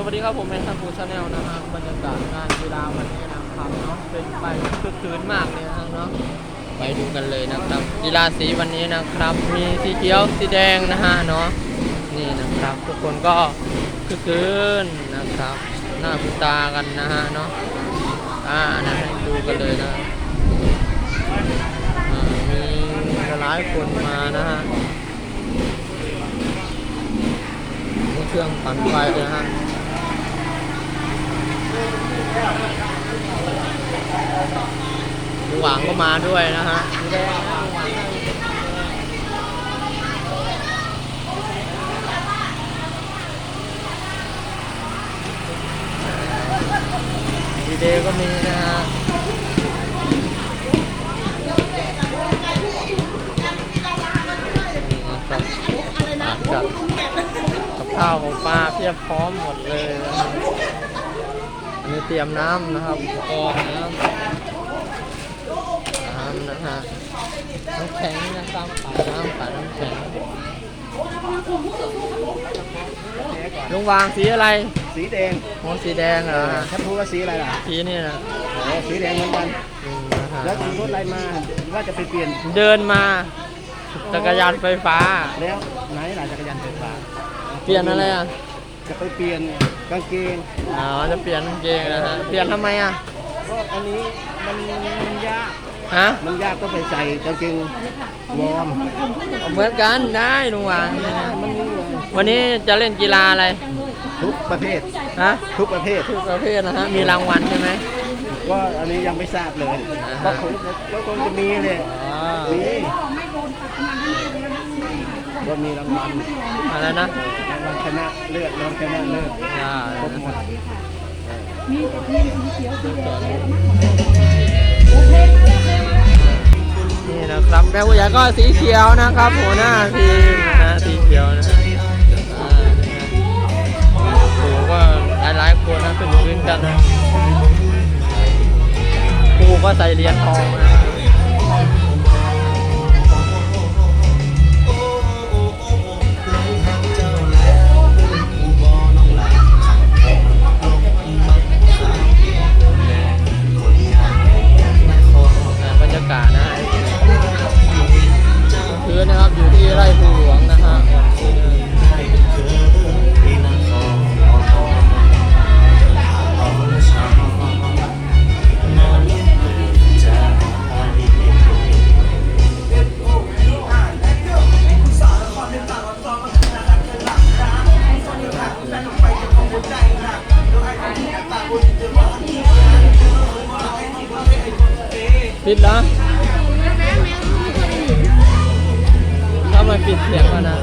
สวัสดีครับผมแมนทันฟูชาแนลนะฮะบรรยากาศงานกีฬาวันนี้นะครับเนาะเป็นไปคึกคืนมากเลยนะฮะเนาะไปดูกันเลยนะครับ กีฬาสีวันนี้นะครับ มีสีเขียวสีแดงนะฮะเนาะนี่นะครับ ทุกคนก็คึกคืนนะครับ หน้าคุตากันนะฮะเนาะอ่านะดูกันเลยนะมีหลายคนมานะฮะมีเครื่องปั่นไฟเลยนะฮะ หวางก็มาด้วยนะฮะดีเดย์ก็มีนะฮะนี่นะครับอาหารกับกับข้าวของปลาเพียบพร้อมหมดเลยนะครับอั นนี้เตรียมน้ำนะครับอุปกรณ์น้ำน้ำนะฮะน้ำแข็งนะครับป่าน้ำป่าน้ำแข็งลุงวางสีอะไรสีแดงโอ้สีแดงเหรอฮะถ้าพูดว่าสีอะไรล่ะสีนี่นะโอ้สีแดงเหมือนกันอืมนะฮะแล้วขี่รถอะไรมาว่าจะไปเปลี่ยนเดินมา จักรยานไฟฟ้าแล้วไหนล่ะจักรยานไฟฟ้า เปลี่ยนอะไรอะ จะไปเปลี่ยนกางเกงอ๋อจะเปลี่ยนกางเกงนะฮะเปลี่ยนทำไมอะก็อันนี้มันมันยากฮะมันยากต้องไปใส่กางเกงวอร์มเหมือนกันได้ลุงวางมันนี่เลยวันนี้จะเล่นกีฬาอะไร ทุกประเภทฮะทุกประเภททุกประเภทนะฮะมีรางวัลใช่ไหมก็อันนี้ยังไม่ทราบเลยอ่าฮะก็คงก็คงจะมีเลยอ๋อมี ก็มีรางวัลอะไรนะรางวัลชนะเลือดรางวัลชนะเลิศอ่าครบหมดนี่นะครับแม่ผู้ใหญ่ก็สีเขียวนะครับหัวหน้าทีมนะสีเขียวนะอ่าโอ้โหก็หลายๆคนนะขึ้นขึ้นกันครูก็ใส่เหรียญทองนะนะ ปิดแล้วถ้ามันปิดเสียงมานะ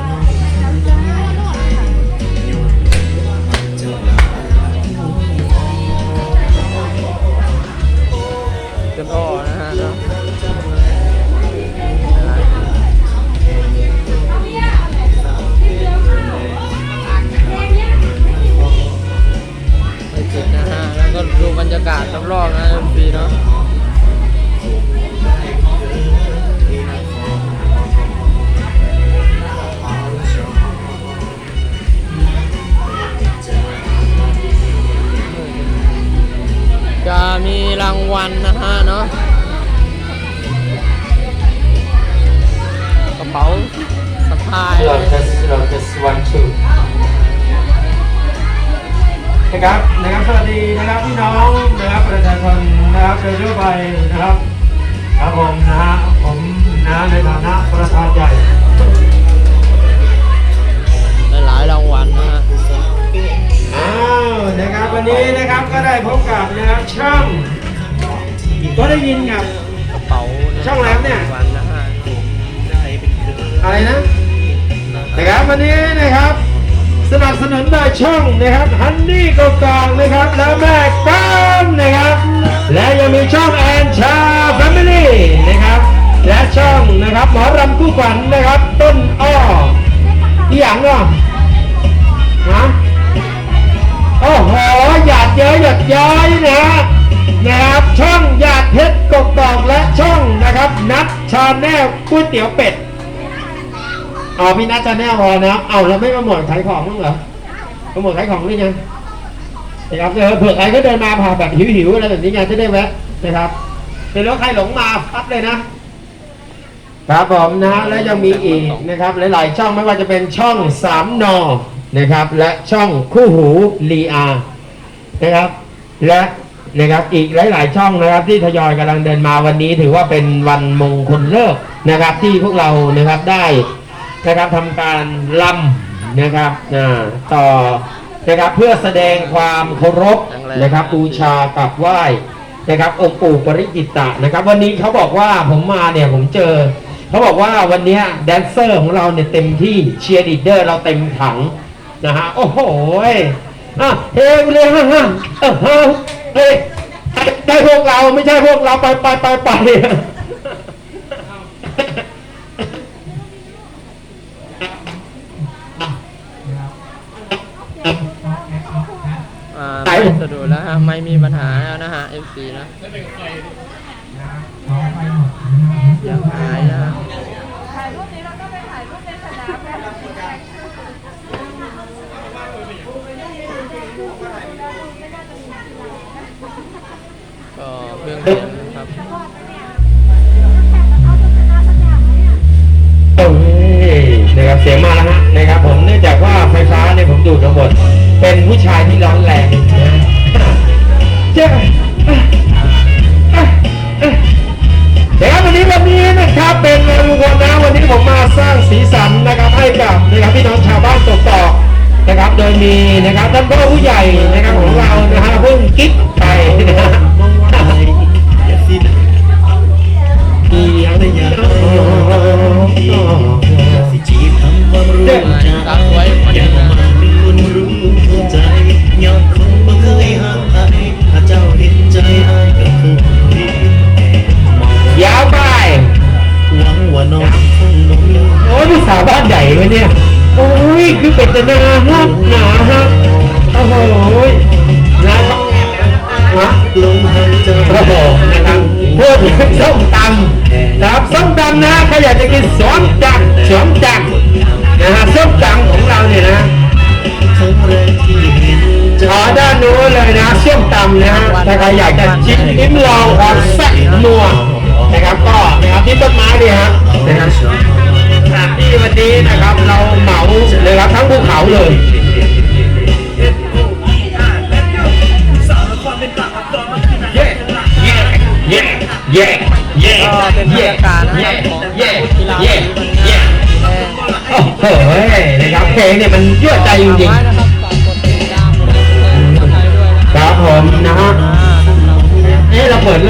จนอ้อนะฮะเนาะไปจุดนะฮะ แล้วก็ดูบรรยากาศรอบๆนะฟรีเนาะ จะมีรางวัลนะฮะเนาะกระเป๋าสะพาย เราจะเราจะสวันชูนะครับนะครับสวัสดีนะครับพี่น้องนะครับประชาชนนะครับโดยทั่วไปนะครับครับผมนะฮะผมนะในฐานะประธานใหญ่หลายๆรางวัลนะฮะอ้าวนะครับวันนี้นะครับก็ได้พบกับนะครับช่างก็ได้ยินกับกระเป๋านะช่องอะไรครับเนี่ยรางวัลนะฮะอะไรนะนะครับวันนี้นะครับ สนับสนุนโดยช่องนะครับฮันนี่กกองนะครับแล้วแม่ก้ามนะครับ และยังมีช่องแอนชาแฟมิลี่นะครับ และช่องนะครับหมอรำคู่ขวัญนะครับ ต้นอ้อที่อย่างเนาะฮะ โหหยาดเย้ยหยาดย้อยนะนะครับช่องหยาดเพชรกบกอกและช่องนะครับ นัดชาแนลก๋วยเตี๋ยวเป็ดอ๋อพี่นัทจะแน่พอนะเอาเราไม่มาหมดขายของมั้งเหรอมาหมดขายของหรือยังนะครับเออเผื่อใครก็เดินมาผ่าแบบหิวๆอะไรแบบนี้ไงจะได้แวะนะครับเป็นรถใครหลงมาพับเลยนะครับผมนะฮะและยังมีอีกนะครับหลายๆช่องไม่ว่าจะเป็นช่องสามนอ นะครับ และช่องคู่หูลีอานะครับ และนะครับอีกหลาย ๆ ช่องนะครับ ที่ทยอยกำลังเดินมาวันนี้ ถือว่าเป็นวันมงคลเลิกษ์นะครับ ที่พวกเรานะครับได้นะครับทำการลำนะครับอ่าต่อนะครับเพื่อแสดงความเคารพนะครับบูชากับไหว้นะครับองค์ปู่ปริจิตตะนะครับ วันนี้เขาบอกว่าผมมาเนี่ยผมเจอเขาบอกว่าวันเนี้ยแดนเซอร์ของเราเนี่ยเต็มที่เชียร์ลีดเดอร์เราเต็มถัง นะฮะโอ้โหยอะเฮ้ยเลยฮะฮะเออฮะเฮ้ยได้พวกเราไม่ใช่พวกเราไปไปไปไปอ่าไม่สะดวกแล้วฮะไม่มีปัญหาแล้วนะฮะ FC นะยังหายนะฮะ ถ่ายรูปนี้เราก็ไปถ่ายรูปในสนามกัน ก็เบื้องหลังนครับโอ้ยนะครับเสียงมาแล้วฮะนะครับผมเนื่องจากว่าไฟฟ้าเนี่ยผมดูดทั้งหมดเป็นผู้ชายที่ร้อนแรงนะเจ้าเดี๋ยววันนี้วันนี้นะครับเป็นวันมงคลนะวันนี้ผมมาสร้างสีสันนะครับให้กับนะครับพี่น้องชาวบ้านตกต่อนะครับ โดยมีนะครับท่านพ่อผู้ใหญ่นะครับของเรานะฮะเพิ่งกิ๊กไปนะ องควาแซ่บนัวนะครับก็นะครับที่ต้นไม้เนี่ยฮะนะครับที่วันนี้นะครับเราเหมาเลยครับทั้งภูเขาเลยเย่เย่เย่ก็เป็นบรรยากาศนะครับของเย่กีฬาเย่เย่โอ้โหนะครับเพลงเนี่ยมันยั่วใจจริงๆครับผมนะฮะ Pues, a